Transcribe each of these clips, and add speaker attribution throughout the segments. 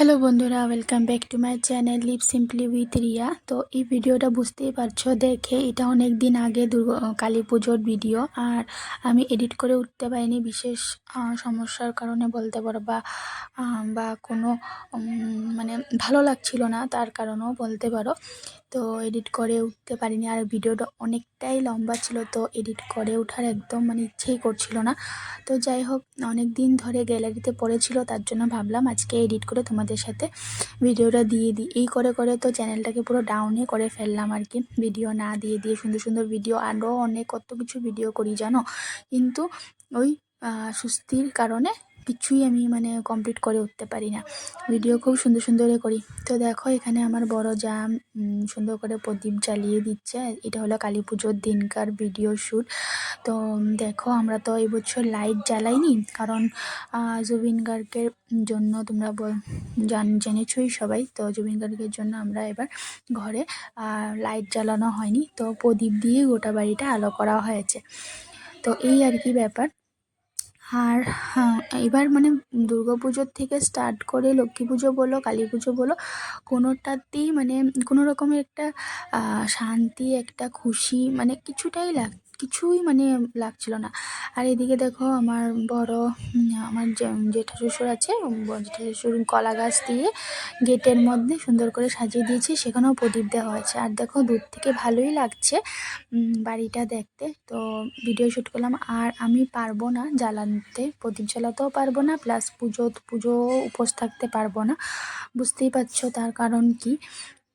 Speaker 1: Hello বন্ধুরা welcome back to my channel live simply with Riya তো এই ভিডিওটা বুঝতেই পারছ, দেখে এটা অনেক দিন আগে দুর্গা কালী পুজোর ভিডিও আর আমি এডিট করে উঠতে পারিনি, বিশেষ সমস্যার কারণে বলতে পারো বা বা কোনো মানে ভালো লাগছিল না, তার কারণেও বলতে পারো। তো এডিট করে উঠতে পারিনি। আর ভিডিওটা অনেকটাই লম্বা ছিল, তো এডিট করে ওঠার একদম মানে ইচ্ছেই করছিল না। তো যাই হোক, অনেক দিন ধরে গ্যালারিতে পড়েছিল, তার জন্য ভাবলাম আজকে এডিট করে তোমাদের সাথে ভিডিওটা দিয়ে দিই। এই করে করে তো চ্যানেলটাকে পুরো ডাউনে করে ফেললাম আর কি। ভিডিও না দিয়ে দিয়ে সুন্দর সুন্দর ভিডিও আরও অনেক কত কিছু ভিডিও করি, জানো? কিন্তু ওই সুস্থির কারণে কিছুই আমি মানে কমপ্লিট করে উঠতে পারি না। ভিডিও খুব সুন্দর সুন্দর করি। তো দেখো, এখানে আমার বড় যা সুন্দর করে প্রদীপ জ্বালিয়ে দিচ্ছে। এটা হলো কালী পুজোর দিনকার ভিডিও শ্যুট তো দেখো, আমরা তো এবছর লাইট জ্বালাইনি। কারণ জুবিন গার্গের জন্য তোমরা জান, জেনেছই সবাই। তো জুবিন গার্গের জন্য আমরা এবার ঘরে লাইট জ্বালানো হয়নি। তো প্রদীপ দিয়ে গোটা বাড়িটা আলো করা হয়েছে। তো এই আর কি ব্যাপার। আর হ্যাঁ, এবার মানে দুর্গা পুজোর থেকে স্টার্ট করে লক্ষ্মী পুজো বলো কালী পুজো বলো কোনোটাতেই মানে কোনো রকমের একটা শান্তি একটা খুশি মানে কিছুটাই লাগ কিছুই মানে লাগছিল না। আর এদিকে দেখো আমার বড় আমার জেঠা শ্বশুর আছে জেঠা শ্বশুর কলা গাছ দিয়ে গেটের মধ্যে সুন্দর করে সাজিয়ে দিয়েছে, সেখানেও প্রদীপ দেওয়া হয়েছে। আর দেখো দূর থেকে ভালোই লাগছে বাড়িটা দেখতে। তো ভিডিও শ্যুট করলাম, আর আমি পারব না জ্বালাতে, প্রদীপ জ্বালাতেও পারব না প্লাস পুজো পুজো উপোস থাকতে পারব না। বুঝতেই পারছ তার কারণ কি?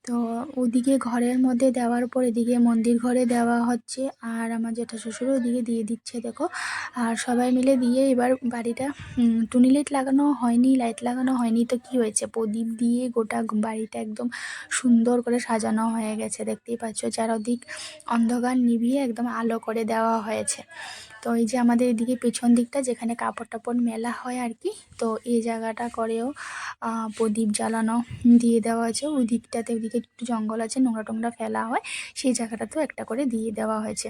Speaker 1: তো ওদিকে ঘরের মধ্যে দেওয়ার পর এদিকে মন্দির ঘরে দেওয়া হচ্ছে। আর আমার জেঠা শ্বশুর ওদিকে দিয়ে দিচ্ছে, দেখো। আর সবাই মিলে দিয়ে এবার বাড়িটা টুনি লাইট লাগানো হয়নি লাইট লাগানো হয়নি। তো কি হয়েছে? প্রদীপ দিয়ে গোটা বাড়িটা একদম সুন্দর করে সাজানো হয়ে গেছে। দেখতেই পাচ্ছ, চারদিক অন্ধকার নিভিয়ে একদম আলো করে দেওয়া হয়েছে। তো এই যে আমাদের এদিকে পেছন দিকটা যেখানে কাপড় টাপড় মেলা হয় আর কি তো এই জায়গাটা করেও প্রদীপ জ্বালানো দিয়ে দেওয়া আছে। ওই দিকটাতে ওইদিকে একটু জঙ্গল আছে নোংরা টোংরা ফেলা হয়, সেই জায়গাটাতেও একটা করে দিয়ে দেওয়া হয়েছে।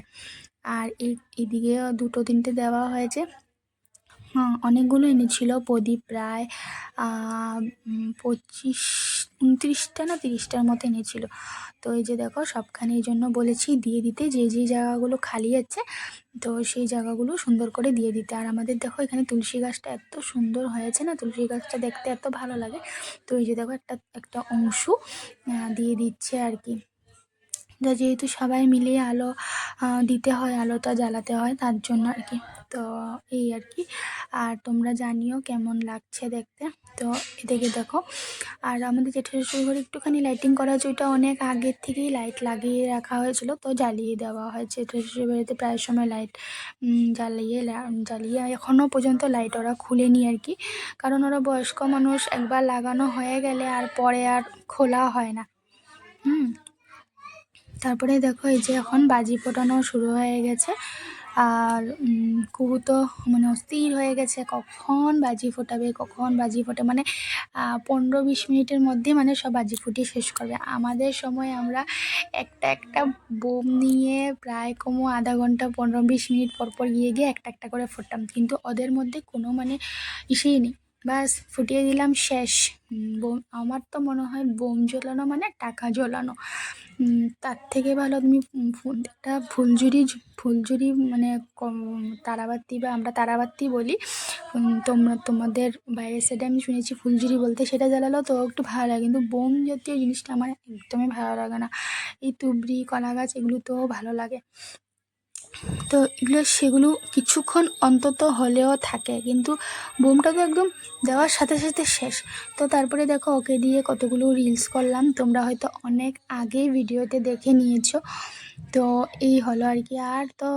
Speaker 1: আর এই এদিকেও দুটো তিনটে দেওয়া হয়েছে। হ্যাঁ অনেকগুলো এনেছিল প্রদীপ, প্রায় পঁচিশ উনত্রিশটা না তিরিশটার মতো এনেছিল। তো এই যে দেখো, সবখানে এই জন্য বলেছি দিয়ে দিতে, যে যে জায়গাগুলো খালি আছে, তো সেই জায়গাগুলো সুন্দর করে দিয়ে দিতে। আর আমাদের দেখো এখানে তুলসী গাছটা এত সুন্দর হয়েছে না, তুলসী গাছটা দেখতে এত ভালো লাগে। তো এই যে দেখো একটা একটা অংশ দিয়ে দিচ্ছে আর কি। যেহেতু সবাই মিলে আলো দিতে হয়, আলোটা জ্বালাতে হয়, তার জন্য আর কি। তো এই আর কি। আর তোমরা জানিও কেমন লাগছে দেখতে। তো এদিকে দেখো। আর আমাদের জেঠা শ্বশুর ঘরে একটুখানি লাইটিং করা হয়েছে, ওইটা অনেক আগের থেকেই লাইট লাগিয়ে রাখা হয়েছিল, তো জ্বালিয়ে দেওয়া হয়েছে। জেঠা শ্বশুর বাড়িতে প্রায় সময় লাইট জ্বালিয়ে জ্বালিয়ে এখনও পর্যন্ত লাইট ওরা খুলেনি আর কি। কারণ ওরা বয়স্ক মানুষ, একবার লাগানো হয়ে গেলে আর পরে আর খোলা হয় না। হুম। তারপরে দেখো এই যে এখন বাজি ফোটানো শুরু হয়ে গেছে। আর কুহু তো মানে অস্থির হয়ে গেছে। কখন বাজি ফোটাবে, কখন বাজি ফোটে? মানে পনেরো বিশ মিনিটের মধ্যে মানে সব বাজি ফুটিয়ে শেষ করবে। আমাদের সময় আমরা একটা একটা বোম নিয়ে প্রায় কমো আধা ঘণ্টা, পনেরো বিশ মিনিট পর পর গিয়ে গিয়ে একটা একটা করে ফুটতাম কিন্তু ওদের মধ্যে কোনো মানে ইসেই নেই। ব্যাস, ফুটিয়ে দিলাম শেষ। বোম আমার তো মনে হয় বোম জ্বালানো মানে টাকা জ্বালানো। তার থেকে ভালো তুমি একটা ফুলঝুরি ফুলঝুরি মানে তারাবাতি বা আমরা তারাবাতি বলি। তোমরা, তোমাদের বাইরের সাইডে আমি শুনেছি ফুলঝুরি বলতে সেটা জ্বালালো তো একটু ভালো লাগে। কিন্তু বোম জাতীয় জিনিসটা আমার একদমই ভালো লাগে না। এই তুবড়ি কলা গাছ এগুলো তো ভালো লাগে। তো এগুলো সেগুলো কিছুক্ষণ অন্তত হলেও থাকে। কিন্তু বোমটা তো একদম দেওয়ার সাথে সাথে শেষ। তো তারপরে দেখো ওকে দিয়ে কতগুলো রিলস করলাম। তোমরা হয়তো অনেক আগে ভিডিওতে দেখে নিয়েছো। তো এই হলো আর কি। আর তো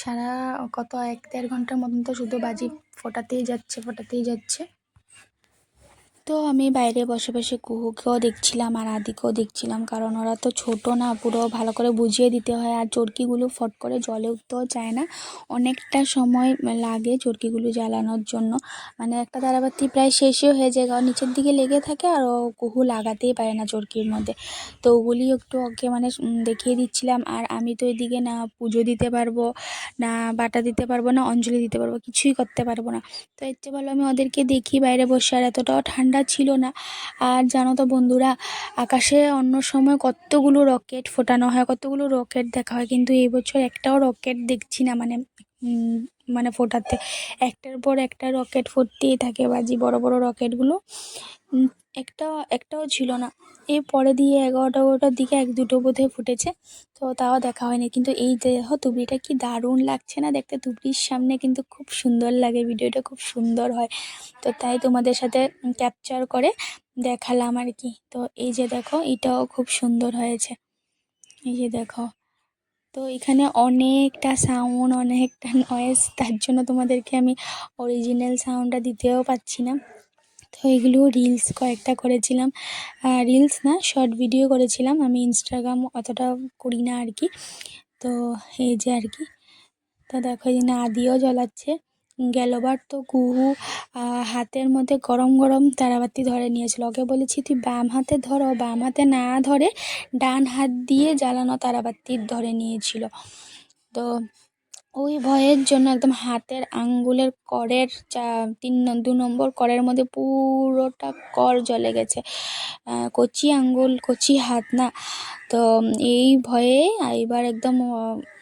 Speaker 1: সারা কত এক দেড় ঘণ্টার মতন তো শুধু বাজি ফোটাতেই যাচ্ছে ফোটাতেই যাচ্ছে। তো আমি বাইরে বসে বসে কুহুকেও দেখছিলাম আর আদিকেও দেখছিলাম, কারণ ওরা তো ছোট না, পুরো ভালো করে বুঝিয়ে দিতে হয় আর চরকিগুলো ফট করে জলে উঠতেও চায় না। অনেকটা সময় লাগে চরকিগুলো জ্বালানোর জন্য। মানে একটা তারাবাতি প্রায় শেষই হয়ে যায়, কারণ নিচের দিকে লেগে থাকে আর ও কুহু লাগাতেই পারে না চরকির মধ্যে। তো ওগুলি একটু ওকে মানে দেখিয়ে দিচ্ছিলাম আর আমি তো এদিকে না পুজো দিতে পারব, না বাটা দিতে পারব, না অঞ্জলি দিতে পারব, কিছুই করতে পারব না। তো এর চেয়ে ভালো আমি ওদেরকে দেখি বাইরে বসে আর এতটাও ঠান্ডা ঠান্ডা ছিল না। আর জানো তো বন্ধুরা, আকাশে অন্য সময় কতগুলো রকেট ফোটানো হয়, কতগুলো রকেট দেখা হয়, কিন্তু এবছর বছর একটাও রকেট দেখছি না মানে মানে ফোটাতে। একটার পর একটা রকেট ফুটতেই থাকে বাজি, বড় বড় রকেটগুলো। একটা, একটাও ছিল না। এর পরে দিয়ে এগারোটা বারোটার দিকে এক দুটো বোধহয় ফুটেছে। তো তাও দেখা হয়নি। কিন্তু এই দেখো তুবড়িটা কি দারুণ লাগছে না? দেখতে তুবড়ির সামনে কিন্তু খুব সুন্দর লাগে। ভিডিওটা খুব সুন্দর হয়। তো তাই তোমাদের সাথে ক্যাপচার করে দেখালাম আর কি। তো এই যে দেখো, এটাও খুব সুন্দর হয়েছে। এই যে দেখো। তো এখানে অনেকটা সাউন্ড অনেকটা নয়েস তার জন্য তোমাদেরকে আমি অরিজিনাল সাউন্ডটা দিতেও পাচ্ছি না। তো এগুলো রিলস কয়েকটা করেছিলাম। রিলস না শর্ট ভিডিও করেছিলাম। আমি ইনস্টাগ্রাম অতটা করি না আর কি। তো এই যে আর কি। তো দেখো, এই যে নাদিও জ্বলাচ্ছে। গেলবার তো আহ, হাতের মধ্যে গরম গরম তারাবাতি ধরে নিয়েছিল। ওকে বলেছি তুই বাম হাতে ধরো বাম হাতে না ধরে ডান হাত দিয়ে জ্বালানো তারাবাতি ধরে নিয়েছিল। তো ওই ভয়ের জন্য একদম হাতের আঙ্গুলের করের চা তিন দু নম্বর করের মধ্যে পুরোটা কর জ্বলে গেছে। কচি আঙ্গুল কচি হাত না। তো এই ভয়ে এবার একদম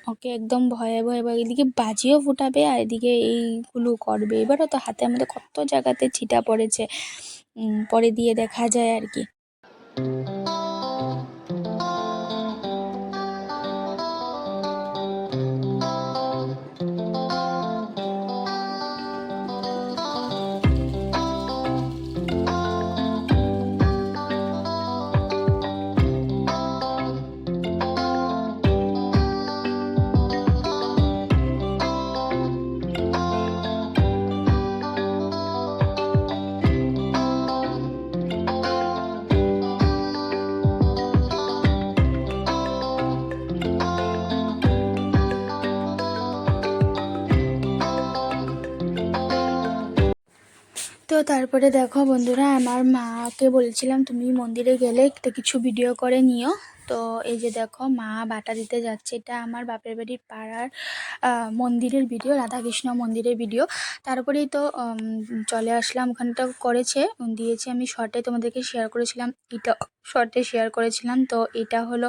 Speaker 1: ওকে একদম ভয়ে ভয়ে ভয়ে এদিকে বাজিও ফুটাবে আর এদিকে এইগুলো করবে। এবারও তো হাতে আমাদের কত জায়গাতে ছিটা পড়েছে। পরে দিয়ে দেখা যায় আর কি। তারপরে দেখো বন্ধুরা, আমার মাকে বলেছিলাম তুমি মন্দিরে গেলে একটা কিছু ভিডিও করে নিও। তো এই যে দেখো, মা বাটা দিতে যাচ্ছে। এটা আমার বাপের বাড়ির পাড়ার মন্দিরের ভিডিও রাধাকৃষ্ণ মন্দিরের ভিডিও তারপরেই তো চলে আসলাম। ওখানটা করেছে, দিয়েছে আমি শর্টে তোমাদেরকে শেয়ার করেছিলাম, এটা শর্টে শেয়ার করেছিলাম। তো এটা হলো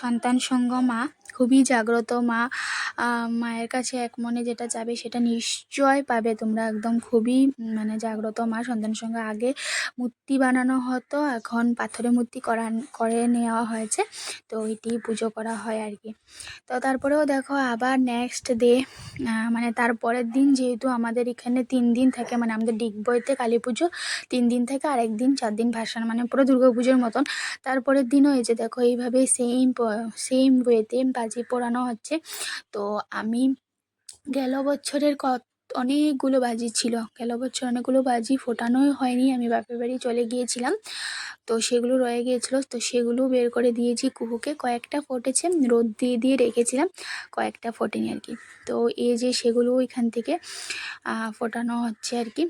Speaker 1: সন্তান সঙ্গ মা। খুবই জাগ্রত মা। মায়ের কাছে এক মনে যেটা যাবে সেটা নিশ্চয় পাবে। তোমরা একদম খুবই মানে জাগ্রত মা। সন্তান সঙ্গে আগে মূর্তি বানানো হতো, এখন পাথরের মূর্তি করা করে নেওয়া হয়েছে। তো এটি পুজো করা হয় আর কি। তো তারপরেও দেখো আবার নেক্সট ডে মানে তারপরের দিন যেহেতু আমাদের এখানে তিন দিন থাকে মানে আমাদের ডিগবইতে কালী পুজো, তিন দিন থেকে আরেক দিন, চার দিন ভাসান মানে পুরো দুর্গা পুজোর মতন। তারপরের দিনও এই যে দেখো এইভাবে সেম সেম ওয়েতে বাজি পোড়ানো হচ্ছে। তো আমি গেল বছরের কত অনেকগুলো বাজি ছিল। গেল বছর অনেকগুলো বাজি ফোটানোই হয়নি। আমি বাপের বাড়ি চলে গিয়েছিলাম। তো সেগুলো রয়ে গিয়েছিল। তো সেগুলো বের করে দিয়েছি কুহুকে। কয়েকটা ফোটেছে, রোদ দিয়ে দিয়ে রেখেছিলাম। কয়েকটা ফোটেনি আর কি। তো এই যে সেগুলো ওইখান থেকে ফোটানো হচ্ছে আর কি।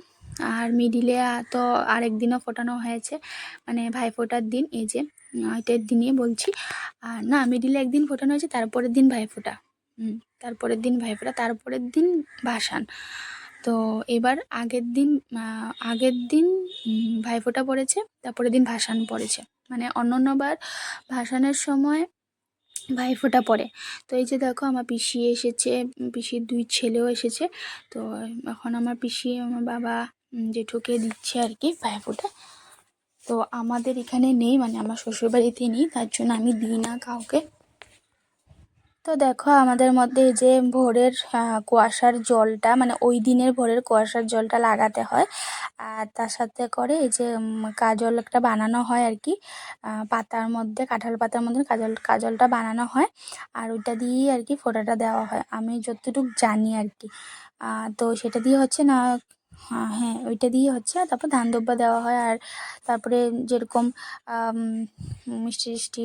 Speaker 1: আর মিডিলে তো আরেক দিনও ফোটানো হয়েছে। মানে ভাইফোঁটার দিন, এই যে এটার দিনে বলছি। আর না মিডিলে একদিন ফোটানো হয়েছে, তারপরের দিন ভাইফোঁটা। তারপরের দিন ভাইফোঁটা, তারপরের দিন ভাসান তো এবার আগের দিন আগের দিন ভাইফোঁটা পড়েছে, তারপরের দিন ভাসান পড়েছে। মানে অন্য অন্যবার ভাসানের সময় ভাইফোঁটা পড়ে। তো এই যে দেখো, আমার পিসি এসেছে পিসির দুই ছেলেও এসেছে। তো এখন আমার পিসি, আমার বাবা জেঠুকে দিচ্ছে আর কি ভাইফোঁটা তো আমাদের এখানে নেই মানে আমার শ্বশুরবাড়িতে নেই, তার জন্য আমি দিই না কাউকে। তো দেখো আমাদের মধ্যে যে ভোরের কুয়াশার জলটা মানে ওই দিনের ভোরের কুয়াশার জলটা লাগাতে হয়। আর তার সাথে করে এই যে কাজল একটা বানানো হয় আর কি পাতার মধ্যে, কাঁঠাল পাতার মধ্যে কাজল, কাজলটা বানানো হয়। আর ওইটা দিয়েই আর কি ফোঁটাটা দেওয়া হয়। আমি যতটুকু জানি আর কি। তো সেটা দিয়ে হচ্ছে না হ্যাঁ ওইটা দিয়ে হচ্ছে। তারপর ধান দুব্বা দেওয়া হয়। আর তারপরে যেরকম মিষ্টি টিষ্টি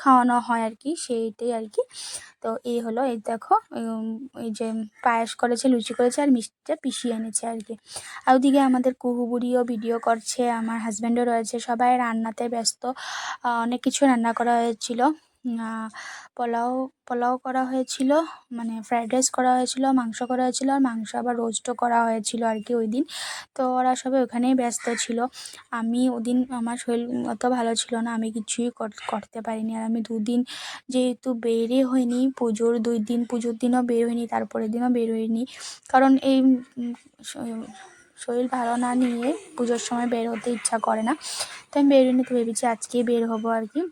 Speaker 1: খাওয়ানো হয় আর কি সেইটাই আর কি তো এই হলো, এই দেখো এই যে পায়েস করেছে, লুচি করেছে, আর মিষ্টিটা পিষিয়ে এনেছে আর কি আর ওদিকে আমাদের কুহু বুড়িও ভিডিও করছে, আমার হাজব্যান্ডও রয়েছে, সবাই রান্নাতে ব্যস্ত। অনেক কিছু রান্না করা হয়েছিল। পোলাও পোলাও করা হয়েছিল মানে ফ্রাইড রাইস করা হয়েছিল, মাংস করা হয়েছিল, আর মাংস আবার রোস্টও করা হয়েছিল আর কি ওই দিন। তো ওরা সবাই ওখানেই ব্যস্ত ছিল। আমি ওদিন আমার শরীর অত ভালো ছিল না, আমি কিছুই কর- করতে পারিনি। আর আমি দুদিন যেহেতু বেরই হয়নি পুজোর দুই দিন, পুজোর দিনও বের হয়নি তারপরের দিনও বের হয়নি কারণ এই শরীর ভালো না নিয়ে পুজোর সময় বের হতে ইচ্ছা করে না। তো আমি বের হইনি, তো ভেবেছি আজকেই বের হব আর কি।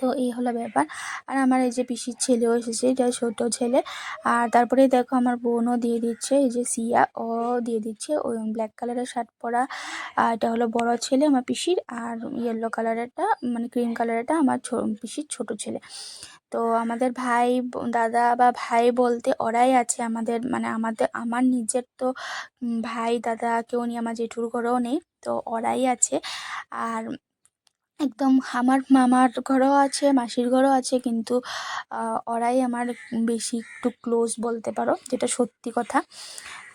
Speaker 1: তো এই হলো ব্যাপার। আর আমার এই যে পিসির ছেলেও এসেছে, এটা ছোট ছেলে। আর তারপরে দেখো আমার বোনও দিয়ে দিচ্ছে, এই যে সিয়া, ও দিয়ে দিচ্ছে। ওই ব্ল্যাক কালারের শার্ট পরা এটা হলো বড় ছেলে আমার পিসির, আর ইয়েলো কালারেরটা মানে ক্রিম কালারেরটা আমার পিসির ছোট ছেলে। তো আমাদের ভাই, দাদা বা ভাই বলতে ওরাই আছে আমাদের মানে আমাদের, আমার নিজের তো ভাই, দাদা কেউ নেই, আমার জেঠুর ঘরেও নেই, তো ওরাই আছে। আর একদম আমার মামার ঘরও আছে, মাসির ঘরও আছে, কিন্তু ওরাই আমার বেশি একটু ক্লোজ বলতে পারো, যেটা সত্যি কথা।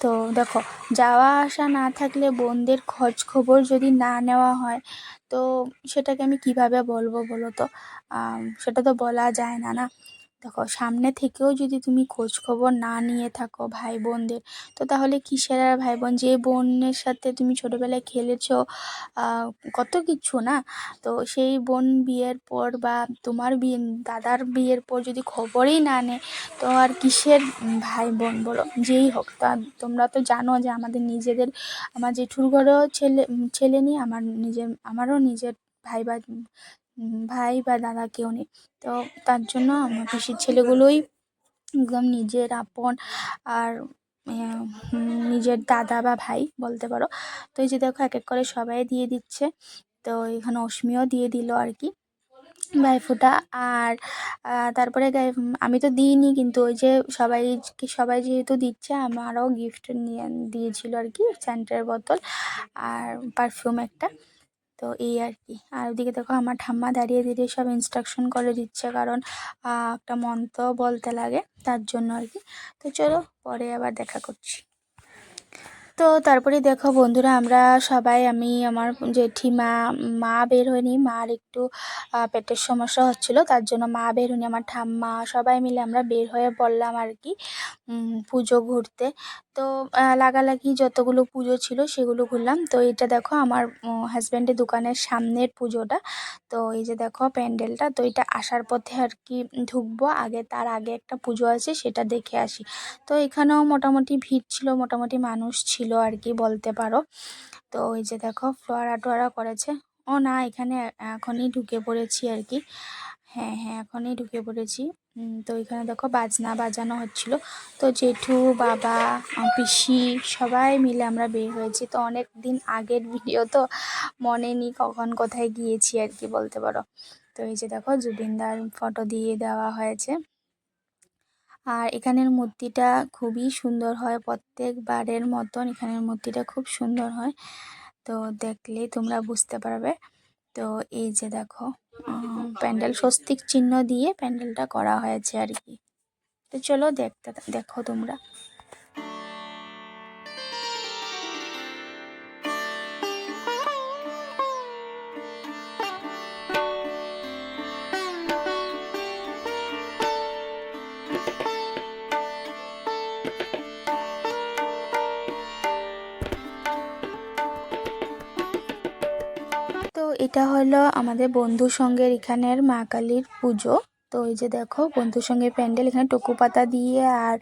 Speaker 1: তো দেখো, যাওয়া আসা না থাকলে বোনদের খোঁজ খবর যদি না নেওয়া হয়, তো সেটাকে আমি কীভাবে বলব বলো তো? সেটা তো বলা যায় না না। দেখো, সামনে থেকেও যদি তুমি খোঁজ খবর না নিয়ে থাকো ভাই বোনদের তো তাহলে কিসের আর ভাই বোন যে বোনের সাথে তুমি ছোটোবেলায় খেলেছো কত কিছু না? তো সেই বোন বিয়ের পর বা তোমার বিয়ে, দাদার বিয়ের পর যদি খবরই না নেয়, তো আর কিসের ভাই বোন বলো? যেই হোক, তা তোমরা তো জানো যে আমাদের নিজেদের, আমার জেঠুর ঘরেও ছেলে ছেলে নিয়ে আমার নিজের, আমারও নিজের ভাই বা ভাই বা দাদা কেউ নেই। তো তার জন্য আমার পিসির ছেলেগুলোই একদম নিজের আপন আর নিজের দাদা বা ভাই বলতে পারো। তো এই যে দেখো এক এক করে সবাই দিয়ে দিচ্ছে। তো এখানে অশ্মিও দিয়ে দিল আর কি। গাইফোঁটা আর তারপরে আমি তো দিইনি কিন্তু ওই যে সবাই সবাই যেহেতু দিচ্ছে, আমারও গিফট নিয়ে দিয়েছিল আর কি স্যান্টের বোতল আর পারফিউম একটা। তো এই আর কি। আর ওদিকে দেখো আমার ঠাম্মা দাঁড়িয়ে দাঁড়িয়ে সব ইনস্ট্রাকশন করে দিচ্ছে কারণ একটা মন্ত্র বলতে লাগে তার জন্য আর কি। তো চলো পরে আবার দেখা করছি। তো তারপরে দেখো বন্ধুরা আমরা সবাই, আমি, আমার জেঠিমা, মা বের হয়নি। মার একটু পেটের সমস্যা হচ্ছিল, তার জন্য মা বের হয়নি। আমার ঠাম্মা সবাই মিলে আমরা বের হয়ে পড়লাম আর কি পুজো ঘুরতে। তো লাগালাগি যতগুলো পুজো ছিল সেগুলো ঘুরলাম। তো এটা দেখো আমার হাজব্যান্ডের দোকানের সামনের পুজোটা। তো এই যে দেখো প্যান্ডেলটা, তো এটা আসার পথে আর কি ঢুকবো। আগে তার আগে একটা পুজো আছে, সেটা দেখে আসি। তো এখানেও মোটামুটি ভিড় ছিল, মোটামুটি মানুষ ছিল আর কি বলতে পারো। তো এই যে দেখো ফ্লোয়ারা টোয়ারা করেছে। ও না, এখানে এখনই ঢুকে পড়েছি আর কি। হ্যাঁ হ্যাঁ এখনই ঢুকে পড়েছি। তো এখানে দেখো বাজনা বাজানো হচ্ছিল। তো জেঠু, বাবা পিসি সবাই মিলে আমরা বের হয়েছি। তো অনেক দিন আগের ভিডিও তো মনে নেই কখন কোথায় গিয়েছি আর কি বলতে পারো। তো এই যে দেখো জুবিনদার ফটো দিয়ে দেওয়া হয়েছে। আর এখানের মূর্তিটা খুবই সুন্দর হয়, প্রত্যেকবারের মতন এখানের মূর্তিটা খুব সুন্দর হয়। তো দেখলে তোমরা বুঝতে পারবে। তো এই যে দেখো প্যান্ডেল স্বস্তিক চিহ্ন দিয়ে প্যান্ডেলটা করা হয়েছে আর কি। তো চলো দেখতে দেখো তোমরা। এটা হলো আমাদের বন্ধু সঙ্গের এখানের মা কালীর পুজো। তো এই যে দেখো, বন্ধু সঙ্গে প্যান্ডেল, এখানে টকু পাতা দিয়ে আর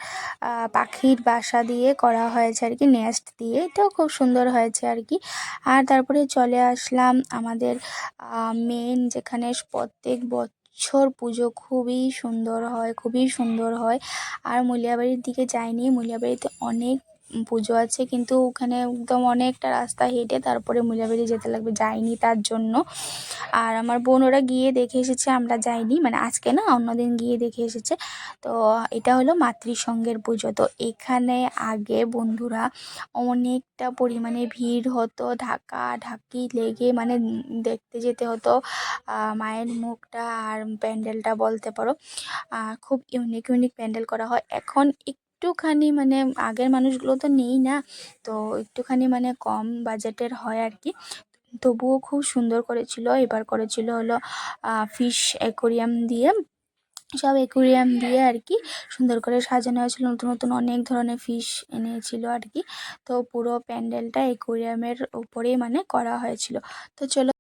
Speaker 1: পাখির বাসা দিয়ে করা হয়েছে আর কি, নেস্ট দিয়ে। এটাও খুব সুন্দর হয়েছে আর কি। আর তারপরে চলে আসলাম আমাদের মেন যেখানে প্রত্যেক বছর পুজো খুবই সুন্দর হয়, খুবই সুন্দর হয়। আর মুলিয়াবাড়ির দিকে যাইনি, মুলিয়াবাড়িতে অনেক পুজো আছে, কিন্তু ওখানে একদম অনেকটা রাস্তা হেঁটে তারপরে মুলিয়াবাড়ি যেতে লাগবে। যাইনি তার জন্য। আর আমার বোন ওরা গিয়ে দেখে এসেছে, আমরা যাইনি। মানে আজকে না, অন্যদিন গিয়ে দেখে এসেছে। তো এটা হলো মাতৃসঙ্গের পুজো। তো এখানে আগে বন্ধুরা অনেকটা পরিমাণে ভিড় হতো, ঢাকা ধাক্কি লেগে মানে দেখতে যেতে হতো মায়ের মুখটা আর প্যান্ডেলটা বলতে পারো। খুব ইউনিক ইউনিক প্যান্ডেল করা হয়। এখন একটুখানি মানে আগের মানুষগুলো তো নেই না, তো একটুখানি মানে কম বাজেটের হয় আর কি। তবুও খুব সুন্দর করেছিল। এবার করেছিল হলো ফিশ অ্যাকোরিয়াম দিয়ে। সব অ্যাকোরিয়াম দিয়ে আর কি সুন্দর করে সাজানো হয়েছিল। নতুন নতুন অনেক ধরনের ফিশ এনেছিল আর কি। তো পুরো প্যান্ডেলটা অ্যাকোরিয়ামের উপরেই মানে করা হয়েছিল। তো চলো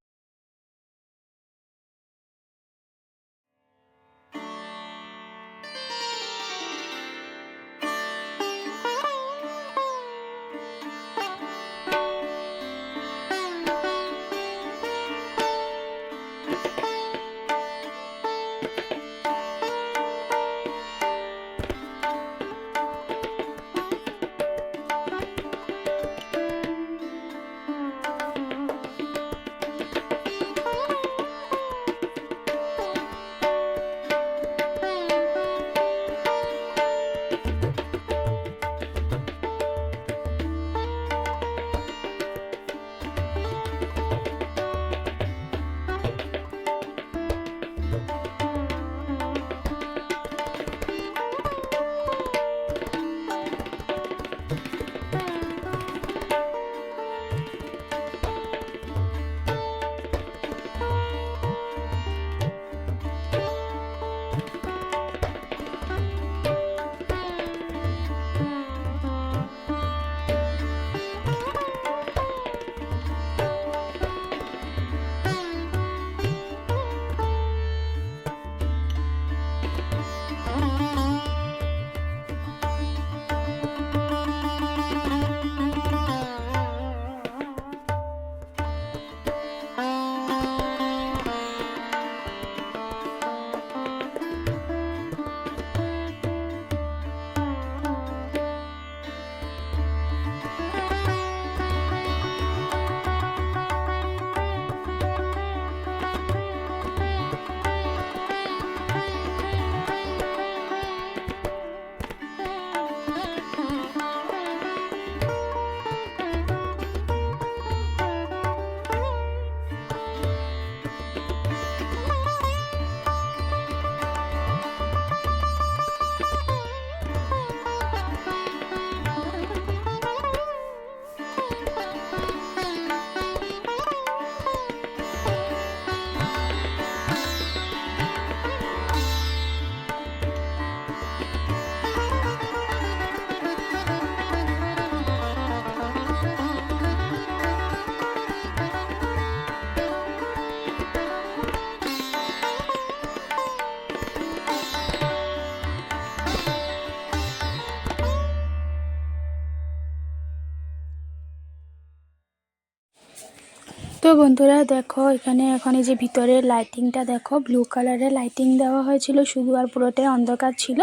Speaker 1: তো বন্ধুরা দেখো, এখানে এখন যে ভিতরের লাইটিংটা দেখো ব্লু কালারের লাইটিং দেওয়া হয়েছিল, শুধু আর পুরোটাই অন্ধকার ছিল।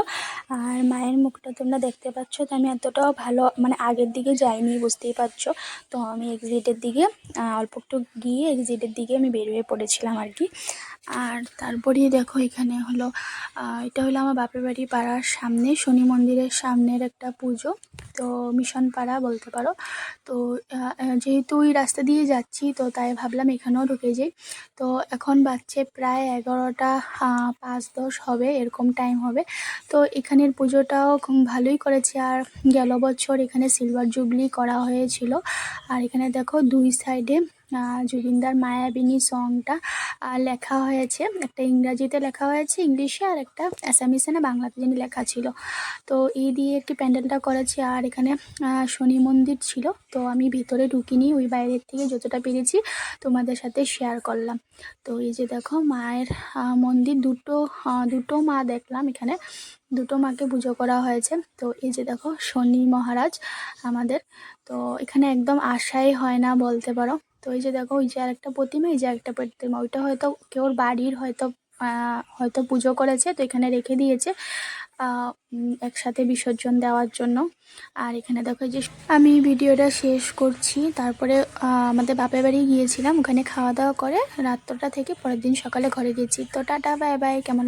Speaker 1: আর মায়ের মুখটা তোমরা দেখতে পাচ্ছ তো আমি এতটাও ভালো মানে আগের দিকে যাইনি, বুঝতেই পারছ। তো আমি এক্সিটের দিকে অল্প একটু গিয়ে এক্সিটের দিকে আমি বের হয়ে পড়েছিলাম আর কি। আর তারপরেই দেখো, এখানে হলো এটা হলো আমার বাপের বাড়ি পাড়ার সামনে, শনি মন্দিরের সামনের একটা পুজো। তো মিশন পাড়া বলতে পারো। তো যেহেতু ওই রাস্তা দিয়ে যাচ্ছি, তো তাই ভাবলাম এখানেও ঢুকে যাই। তো এখন বাচ্চে প্রায় এগারোটা পাঁচ দশ হবে, এরকম টাইম হবে। তো এখানের পুজোটাও খুব ভালোই করেছে। আর গেল বছর এখানে সিলভার জুবলি করা হয়েছিল। আর এখানে দেখো দুই সাইডে জুবিনদার মায়াবিনী সংটা লেখা হয়েছে। একটা ইংরাজিতে লেখা হয়েছে, ইংলিশে, আর একটা অ্যাসামিসে না বাংলাতে যিনি লেখা ছিল। তো এই দিয়ে একটি প্যান্ডেলটা করেছি, আর এখানে শনি মন্দির ছিল। তো আমি ভিতরে ঢুকিনি, ওই বাইরের থেকে যতটা পেরেছি তোমাদের সাথে শেয়ার করলাম। তো এই যে দেখো, মায়ের মন্দির, দুটো দুটো মা দেখলাম এখানে। দুটো মাকে পুজো করা হয়েছে। তো এই যে দেখো, শনি মহারাজ আমাদের। তো এখানে একদম আশাই হয় না বলতে পারো। তো এই যে দেখো ওই যে আরেকটা প্রতিমা, এই যে একটা প্রতিমা। ওইটা হয়তো কেউর বাড়ির হয়তো হয়তো পুজো করেছে, তো এখানে রেখে দিয়েছে একসাথে বিসর্জন দেওয়ার জন্য। আর এখানে দেখো যে আমি ভিডিওটা শেষ করছি। তারপরে আমাদের বাপের বাড়ি গিয়েছিলাম, ওখানে খাওয়া দাওয়া করে রাত্রটা থেকে পরের দিন সকালে ঘরে গেছি তো টাটা, বাই বাই, কেমন